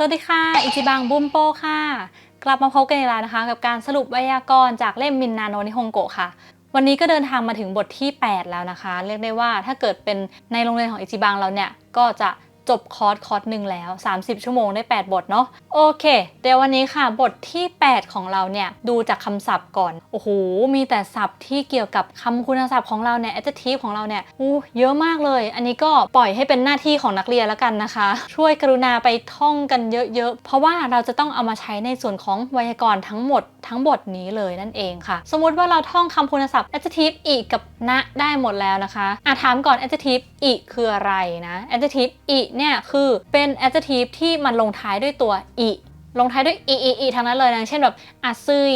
สวัสดีค่ะ อิจิบังบุมโปค่ะ กลับมาพบกันอีกแล้วนะคะ กับการสรุปไวยากรณ์จากเล่มมินนาโนนิฮงโกะค่ะ วันนี้ก็เดินทางมาถึงบทที่ 8 แล้วนะคะ เรียกได้ว่าถ้าเกิดเป็นในโรงเรียนของอิจิบังเราเนี่ย ก็จะ จบคอร์สคอร์สหนึ่งแล้ว 30 ชั่วโมงได้ 8 บทเนาะโอเค เดี๋ยววันนี้ค่ะบทที่ 8 ของเราเนี่ย ดูจากคำศัพท์ก่อน โอ้โห มีแต่ศัพท์ที่เกี่ยวกับคำคุณศัพท์ของเราเนี่ย adjective ของเราเนี่ยอู้เยอะมากเลย อันนี้ก็ปล่อยให้เป็นหน้าที่ของนักเรียนแล้วกันนะคะ ช่วยกรุณาไปท่องกันเยอะๆ เพราะว่าเราจะต้องเอามาใช้ในส่วนของไวยากรณ์ทั้งหมดทั้งบทนี้เลยนั่นเองค่ะ สมมติว่าเราท่องคำคุณศัพท์ adjective อีกกับนะได้หมดแล้วนะคะอะถามก่อน adjective อีกคืออะไรนะ adjective อีกเนี่ยคือเป็น adjective ที่มันลงท้ายด้วยตัวอีลงท้ายด้วยอีอีอีทั้งนั้นเลยนะเช่นแบบอาซึย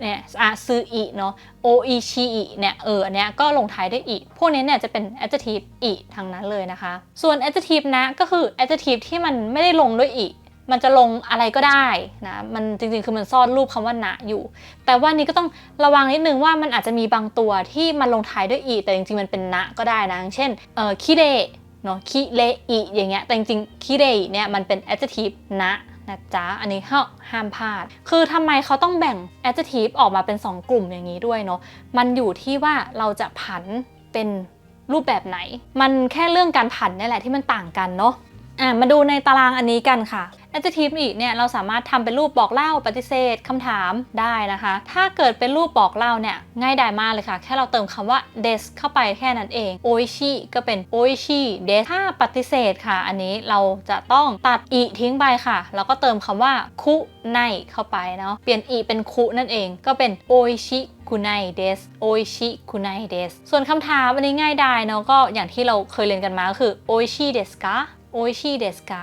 เนี่ยอาซึอีเนาะโออิชิอิเนี่ยเอออันเนี้ยก็ลงท้ายด้วยอีพวกนี้เนี่ยจะเป็น adjective อีทั้งนั้นเลยนะคะ ส่วน adjective นะก็คือ adjective ที่มันไม่ได้ลงด้วยอีมันจะลงอะไรก็ได้นะ มันจริงๆ คือมันซ่อนรูปคำว่านะอยู่ แต่ว่านี้ก็ต้องระวังนิดนึงว่ามันอาจจะมีบางตัวที่มันลงท้ายด้วยอีแต่จริงๆ มันเป็นนะก็ได้นะ เช่น เออคิเร เนาะคิเลอิอย่างเงี้ยแต่จริงๆคิเรเนี่ยมันเป็น adjective นะนะจ๊ะ อันนี้ห้าห้ามพลาด คือทำไมเขาต้องแบ่ง adjective ออกมาเป็น 2 กลุ่มอย่างนี้ด้วยเนาะ มันอยู่ที่ว่าเราจะผันเป็นรูปแบบไหน มันแค่เรื่องการผันนี่แหละที่มันต่างกันเนาะ อ่ามาดูในตารางอันนี้กันค่ะ adjective อีกเนี่ยเราสามารถทำเป็นรูปบอกเล่าปฏิเสธคำถามได้นะคะ ถ้าเกิดเป็นรูปบอกเล่าเนี่ยง่ายดายมากเลยค่ะ แค่เราเติมคำว่า des เข้าไปแค่นั้นเองโอิชิก็เป็นโอิชิ des ถ้าปฏิเสธค่ะ อันนี้เราจะต้องตัดอีทิ้งไปค่ะ แล้วก็เติมคำว่าคุไนเข้าไปเนาะเปลี่ยนอีเป็นคุนั่นเองก็เป็นโอิชิคุไนเดสโอิชิคุไนเดสส่วนคำถามอันนี้ง่ายดายเนาะก็อย่างที่เราเคยเรียนกันมาก็คือโอิชิเดสกาโอิชิเดสกา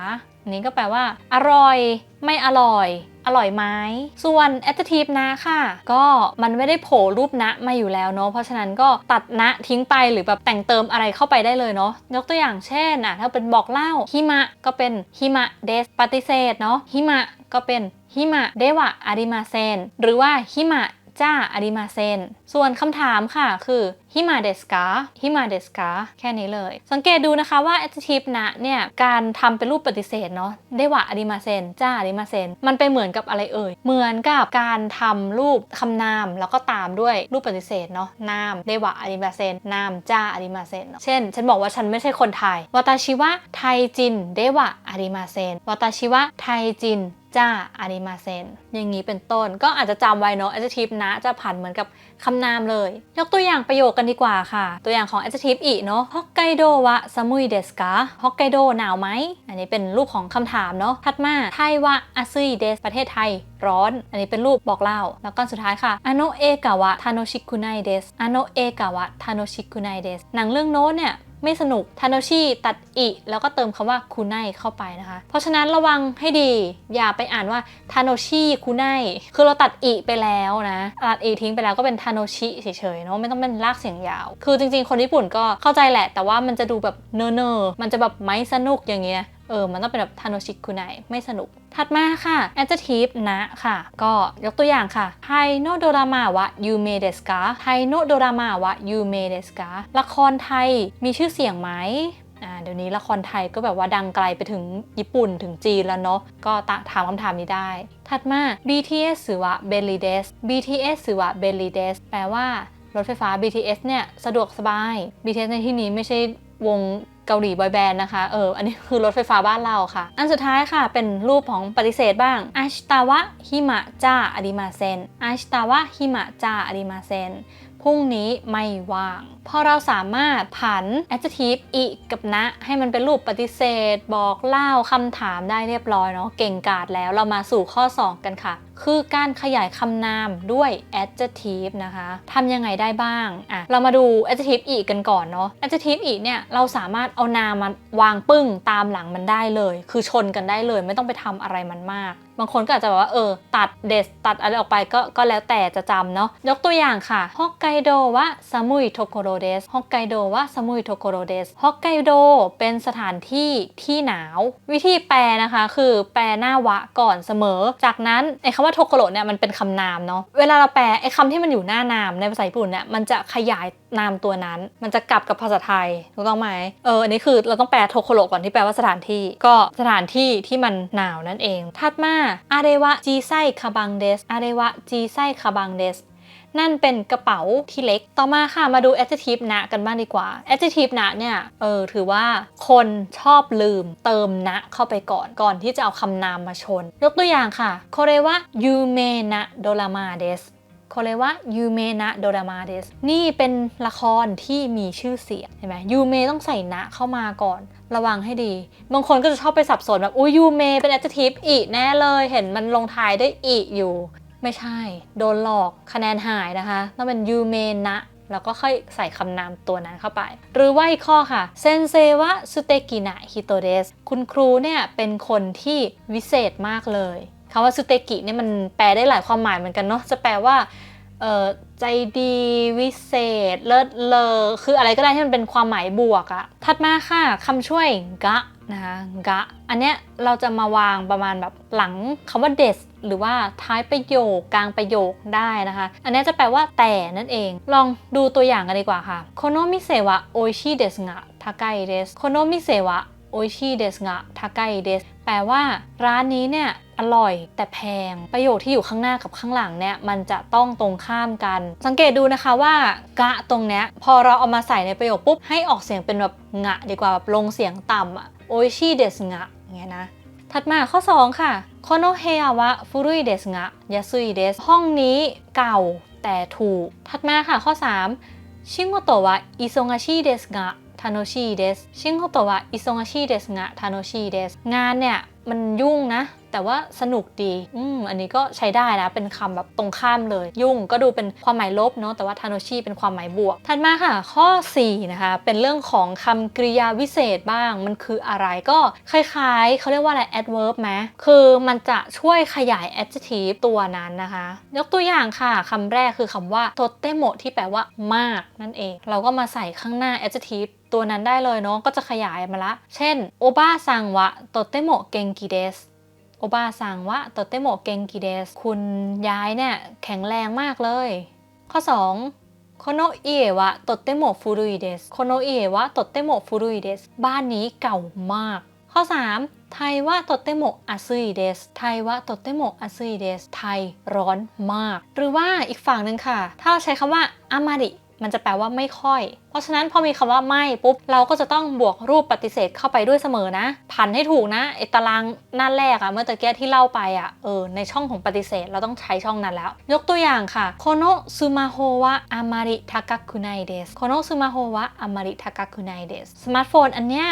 นี้ก็แปลว่า อร่อย ไม่อร่อย อร่อยไหมส่วน adjective นะค่ะ ก็มันไม่ได้โผล่รูปนะมาอยู่แล้วเนาะเพราะฉะนั้นก็ตัดนะทิ้งไปหรือแบบแต่งเติมอะไรเข้าไปได้เลยเนาะยกตัวอย่างเช่นอะถ้าเป็นบอกเล่าฮิมะก็เป็นฮิมะเดสปฏิเสธเนาะฮิมะก็เป็นฮิมะเดวะอาริมาเซนหรือว่าฮิมะ จ้าอาริมาเซนส่วนคำถามค่ะคือฮิมาเดสกาฮิมาเดสกาแค่นี้เลย สังเกตดูนะคะว่า adjective นะเนี่ย การทำเป็นรูปปฏิเสธเนาะได้ว่าอาริมาเซนจ้าอาริมาเซนมันไปเหมือนกับอะไรเอ่ย เหมือนกับการทำรูปคำนาม แล้วก็ตามด้วยรูปปฏิเสธเนาะนามได้ว่าอาริมาเซนนามจ้าอาริมาเซนเช่น ฉันบอกว่าฉันไม่ใช่คนไทยวาตาชิวะไทยจินเดวะอาริมาเซนวาตาชิวะไทยจิน จ้าอาริมาเซนอย่างนี้เป็นต้นก็อาจจะจำไว้เนาะ adjective นะจะผ่านเหมือนกับคำนามเลย ยกตัวอย่างประโยคกันดีกว่าค่ะ ตัวอย่างของ adjective อีกเนาะฮอกไกโดวะซามุยเดสกาฮอกไกโดหนาวไหม อันนี้เป็นรูปของคำถามเนาะถัดมาไทยวะอาซึยเดสประเทศไทยร้อน อันนี้เป็นรูปบอกเล่า แล้วก็สุดท้ายค่ะอโนเอกาวะทาโนชิคุไนเดสอโนเอกาวะทาโนชิคุไนเดสหนังเรื่องโน้ตเนี่ย ไม่สนุกทาโนชิตัดอิ แล้วก็เติมคำว่าคูไนเข้าไปนะคะ เพราะฉะนั้นระวังให้ดี อย่าไปอ่านว่าทาโนชิคูไนคือเราตัดอิไปแล้วนะตัดอิทิ้งไปแล้วก็เป็นทาโนชิเฉยๆเนาะไม่ต้องเป็นลากเสียงยาว คือจริงๆ คนญี่ปุ่นก็เข้าใจแหละ แต่ว่ามันจะดูแบบเนอเนอมันจะแบบไม่สนุกอย่างเงี้ย ออมันต้องเป็นแบบทาโนชิคุไนไม่สนุก ถัดมาค่ะ adjective นะค่ะ ก็ยกตัวอย่างค่ะไทโนโดรามาวะยูเมเดสกาไทโนโดรามาวะยูเมเดสกาละครไทยมีชื่อเสียงไหมอ่าเดี๋ยวนี้ละครไทยก็แบบว่าดังไกลไปถึงญี่ปุ่นถึงจีนแล้วเนาะก็ถามคำถามนี้ได้ ถัดมา BTS สือว่า b e l l y d e s BTS สือว่า b e l l y d e s แปลว่ารถไฟฟ้า BTS เนี่ย สะดวกสบาย BTS ในที่นี้ไม่ใช่วง เกาหลีบอยแบนด์นะคะ เออ อันนี้คือรถไฟฟ้าบ้านเราค่ะ อันสุดท้ายค่ะ เป็นรูปของปฏิเสธบ้างอาชิตาวะฮิมะจ้าอาริมาเซนอาชิตาวะฮิมะจ้าอาริมาเซนพรุ่งนี้ไม่ว่าง พอเราสามารถผัน adjective อีกับนะ ให้มันเป็นรูปปฏิเสธ บอกเล่าคำถามได้เรียบร้อยเนาะ เก่งกาจแล้ว เรามาสู่ข้อ 2 กันค่ะคือการขยายคำนามด้วย adjective นะคะทำยังไงได้บ้างอะเรามาดู adjective อีกกันก่อนเนาะ adjective อีกเนี่ยเราสามารถเอานามมาวางปึ้งตามหลังมันได้เลย คือชนกันได้เลย ไม่ต้องไปทำอะไรมันมาก บางคนก็อาจจะแบบว่าเออตัดเดสตัดอะไรออกไปก็ก็แล้วแต่จะจำเนาะยกตัวอย่างค่ะฮอกไกโดวะซามุยโทโกโรเดสฮอกไกโดวะซามุยโทโกโรเดสฮอกไกโดเป็นสถานที่ที่หนาว วิธีแปลนะคะ คือแปลหน้าวะก่อนเสมอ จากนั้นไอ้คำำว่าโทโกโรเนี่ยมันเป็นคำนามเนาะเวลาเราแปลไอ้คำที่มันอยู่หน้านามในภาษาญี่ปุ่นเนี่ยมันจะขยายนามตัวนั้น มันจะกลับกับภาษาไทยถูกต้องไหมเอออันนี้คือเราต้องแปลโทโกโรก่อนที่แปลว่าสถานที่ ก็สถานที่ที่มันหนาวนั่นเองถัดมาอาเรวะจีไซคาบังเดสอาเรวะจีไซคาบังเดส นั่นเป็นกระเป๋าที่เล็ก ต่อมาค่ะมาดู adjective นะกันบ้างดีกว่า adjective นะเนี่ยเออถือว่าคนชอบลืมเติมนะเข้าไปก่อนก่อนที่จะเอาคำนามมาชน ยกตัวอย่างค่ะโคเรวะยูเมนะโดรามาเดสโคเรวะยูเมนะโดรามาเดสนี่เป็นละครที่มีชื่อเสียงเห็นไหมยูเมต้องใส่นะเข้ามาก่อน ระวังให้ดี บางคนก็จะชอบไปสับสนแบบอุ้ยยูเมเป็น adjective อีแน่เลย เห็นมันลงท้ายด้วยอีอยู่ ไม่ใช่ โดนหลอกคะแนนหายนะคะ ต้องเป็นยูเมนะ แล้วก็ค่อยใส่คำนามตัวนั้นเข้าไป หรือว่าอีกข้อค่ะเซนเซวะสุเตกินะฮิโตเดสคุณครูเนี่ยเป็นคนที่วิเศษมากเลยคำว่าสุเตกิเนี่ยมันแปลได้หลายความหมายเหมือนกันเนาะจะแปลว่าเออใจดีวิเศษ เลิศเลอคืออะไรก็ได้ที่มันเป็นความหมายบวกอะถัดมาค่ะคำช่วยกะนะคะกะ อันเนี้ยเราจะมาวางประมาณแบบหลังคำว่า des หรือว่าท้ายประโยคกลางประโยคได้นะคะ อันนี้จะแปลว่าแต่นั่นเอง ลองดูตัวอย่างกันดีกว่าค่ะโคโนมิเซวะโอชิเดสงะทาไกเดสโคโนมิเซวะโอชิเดสงะทาไกเดสแปลว่าร้านนี้เนี่ยอร่อยแต่แพง ประโยคที่อยู่ข้างหน้ากับข้างหลังเนี่ยมันจะต้องตรงข้ามกัน สังเกตดูนะคะว่ากะตรงเนี้ยพอเราเอามาใส่ในประโยคปุ๊บให้ออกเสียงเป็นแบบงะ ดีกว่าแบบลงเสียงต่ำอะโอชิเดสงะอย่างเงี้ยนะ ถัดมาข้อ 2 ค่ะโคโนเฮยาวะฟุรุยเดสงะยาซุยเดสห้องนี้เก่าแต่ถูก ถัดมาค่ะข้อ 3 ชิงโกโตะวะอิซงาชิเดสงะทาโนชิเดสชิงโกโตะวะอิซงาชิเดสงะทาโนชิเดสงานเนี่ย มันยุ่งนะ แต่ว่าสนุกดีอืมอันนี้ก็ใช้ได้นะ เป็นคำแบบตรงข้ามเลย ยุ่งก็ดูเป็นความหมายลบเนาะแต่ว่าทาโนชิเป็นความหมายบวก ถัดมาค่ะ ข้อ 4 นะคะ เป็นเรื่องของคำกริยาวิเศษบ้าง มันคืออะไรก็คล้ายๆ เขาเรียกว่าอะไร adverb ไหมคือมันจะช่วยขยาย adjective ตัวนั้นนะคะ ยกตัวอย่างค่ะคำแรกคือคำว่าโตเตโมที่แปลว่ามากนั่นเอง เราก็มาใส่ข้างหน้า adjective ตัวนั้นได้เลยเนาะก็จะขยายมาละ เช่นโอบาซังวะโตเตโมเกงกิเดส โอบาซังวะโตเตโมเกงกิเดส คุณยายเนี่ยแข็งแรงมากเลย ข้อ 2โคโนเอะวะโตเตโมฟูรุยเดสโคโนเอะวะโตเตโมฟูรุยเดส บ้านนี้เก่ามาก ข้อ 3 ไทยว่าโตเตโมอาซึยเดส ไทยว่าโตเตโมอาซึยเดส ไทยร้อนมาก หรือว่าอีกฝั่งหนึ่งค่ะ ถ้าเราใช้คำว่าอามาริ มันจะแปลว่าไม่ค่อย เพราะฉะนั้นพอมีคำว่าไม่ปุ๊บเราก็จะต้องบวกรูปปฏิเสธเข้าไปด้วยเสมอนะพันให้ถูกนะไอตารางหน้าแรกอะเมื่อตะเกียที่เล่าไปอะเออในช่องของปฏิเสธเราต้องใช้ช่องนั้นแล้ว ยกตัวอย่างค่ะโคโนซูมาโฮวะอามาริทากคุไนเดสโคโนซูมาโฮวะอามาริทากคุไนเดสสมาร์ทโฟนอันเนี้ย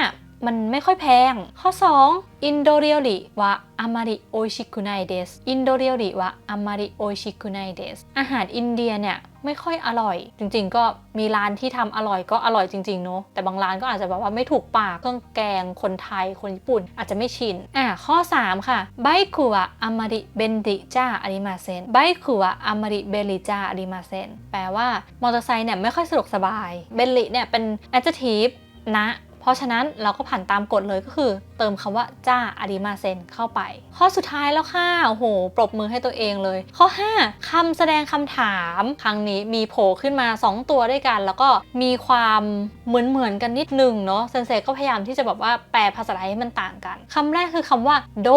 มันไม่ค่อยแพง ข้อ 2 อินโดเรียริวะอามาริโอชิคุไนเดสอินโดเรียริวะอามาริโอชิคุไนเดสอาหารอินเดียเนี่ยไม่ค่อยอร่อย จริงๆ ก็มีร้านที่ทำอร่อยก็อร่อยจริงๆเนอะแต่บางร้านก็อาจจะแบบว่าไม่ถูกปากเครื่องแกงคนไทยคนญี่ปุ่น อาจจะไม่ชินอะข้อ 3 ค่ะไบคุวะอามาริเบนดิจ้าอาริมาเซนไบคุวะอามาริเบลิจ้าอาริมาเซนแปลว่ามอเตอร์ไซค์เนี่ยไม่ค่อยสะดวกสบายเบลลิเนี่ยเป็น adjective นะ เพราะฉะนั้นเราก็ผ่านตามกฎเลยก็คือ เติมคำว่าจ้าอาริมาเซนเข้าไป ข้อสุดท้ายแล้วค่ะโอ้โห ปรบมือให้ตัวเองเลย ข้อ 5คำแสดงคำถาม ครั้งนี้มีโผล่ขึ้นมา 2 ตัวด้วยกัน แล้วก็มีความเหมือนเหมือนกันนิดนึงเนาะเซนเซก็พยายามที่จะแบบว่าแปลภาษาไทยให้มันต่างกันคำแรกคือคำว่าโด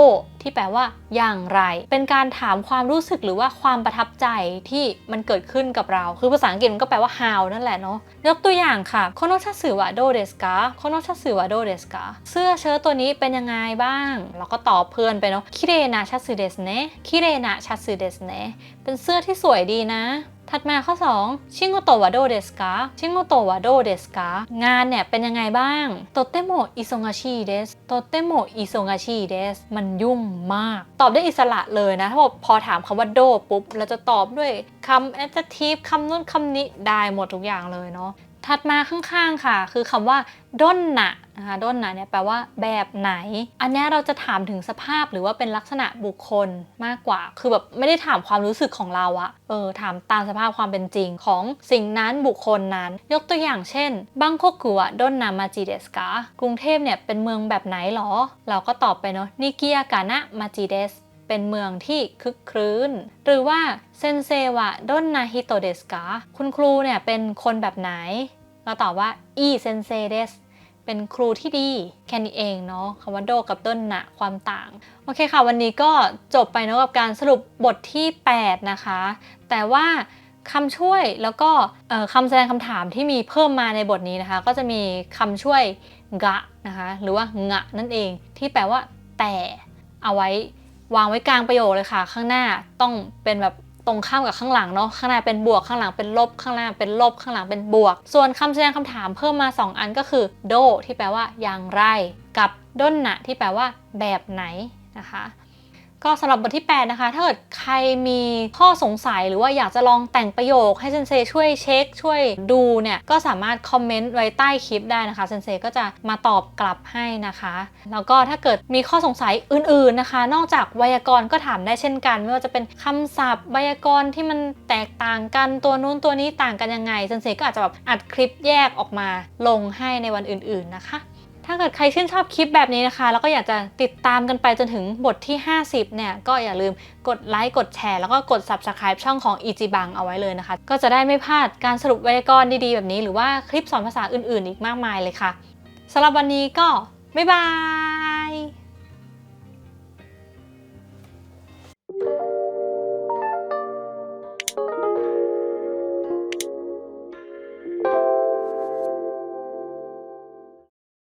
ที่แปลว่าอย่างไร เป็นการถามความรู้สึกหรือว่าความประทับใจที่มันเกิดขึ้นกับเรา คือภาษาอังกฤษมันก็แปลว่า how นั่นแหละเนาะ ยกตัวอย่างค่ะโคโนชัตสึวะโดเดสกาโคโนชัตสึวะโดเดสกาเสื้อเชิ้ตตัวนี้เป็นยังไงบ้าง เราก็ตอบเพื่อนไปเนาะคิเรนะชัตสึเดสเนะคิเรนะชัตสึเดสเนะเป็นเสื้อที่สวยดีนะถัดมาข้อ 2 ชิงโกโตวะโดเดสกาชิงโกโตวะโดเดสกางานเนี่ยเป็นยังไงบ้างโตเตโมอิซงาชิเดสโตเตโมอิซงาชิเดสมันยุ่งมาก ตอบได้อิสระเลยนะ ถ้าพอถามคำว่าโดปุ๊บ เราจะตอบด้วยคำ adjective คำนู้นคำนี้ได้หมดทุกอย่างเลยเนาะ ถัดมาข้างๆค่ะ คือคำว่าด้นหนะนะคะด้นหนะเนี่ยแปลว่าแบบไหน อันนี้เราจะถามถึงสภาพหรือว่าเป็นลักษณะบุคคลมากกว่า คือแบบไม่ได้ถามความรู้สึกของเราอะเออถามตามสภาพความเป็นจริงของสิ่งนั้นบุคคลนั้น ยกตัวอย่างเช่นบังโคกุอะด้นนามาจิเดสกากรุงเทพเนี่ยเป็นเมืองแบบไหนหรอ เราก็ตอบไปเนาะนิกิยากานะมาจิเดส เป็นเมืองที่คึกครื้น หรือว่าเซนเซวะดนนาฮิโตเดสกาคุณครูเนี่ยเป็นคนแบบไหน เราตอบว่าอีเซนเซเดสเป็นครูที่ดีแค่นี้เองเนาะคำว่าโดกับต้นนะความต่าง โอเคค่ะ วันนี้ก็จบไปเนาะกับการสรุปบทที่ 8 นะคะ แต่ว่าคำช่วยแล้วก็คำแสดงคำถามที่มีเพิ่มมาในบทนี้นะคะ ก็จะมีคำช่วยกะนะคะ หรือว่างะนั่นเองที่แปลว่าแต่เอาไว้ วางไว้กลางประโยคเลยค่ะ ข้างหน้าต้องเป็นแบบตรงข้ามกับข้างหลังเนาะข้างหน้าเป็นบวกข้างหลังเป็นลบข้างหน้าเป็นลบข้างหลังเป็นบวก ส่วนคำแสดงคำถามเพิ่มมา 2 อันก็คือโดที่แปลว่าอย่างไร กับด้นนะที่แปลว่าแบบไหนนะคะ ก็สำหรับบทที่ 8 นะคะ ถ้าเกิดใครมีข้อสงสัยหรือว่าอยากจะลองแต่งประโยคให้เซนเซช่วยเช็ค ช่วยดูเนี่ย ก็สามารถคอมเมนต์ไว้ใต้คลิปได้นะคะเซนเซก็จะมาตอบกลับให้นะคะ แล้วก็ถ้าเกิดมีข้อสงสัยอื่นๆนะคะ นอกจากไวยากรณ์ก็ถามได้เช่นกัน ไม่ว่าจะเป็นคำศัพท์ไวยากรณ์ที่มันแตกต่างกันตัวนู้นตัวนี้ต่างกันยังไงเซนเซก็อาจจะแบบอัดคลิปแยกออกมาลงให้ในวันอื่น ๆนะคะ ถ้าเกิดใครชื่นชอบคลิปแบบนี้นะคะ แล้วก็อยากจะติดตามกันไปจนถึงบทที่ 50 เนี่ย ก็อย่าลืมกดไลค์ กดแชร์ แล้วก็กด Subscribe ช่องของ e g b a n g เอาไว้เลยนะคะ ก็จะได้ไม่พลาดการสรุปไวยากรณ์ดีๆ แบบนี้ หรือว่าคลิปสอนภาษาอื่นๆ อีกมากมายเลยค่ะสำหรับวันนี้ก็ บ๊ายบาย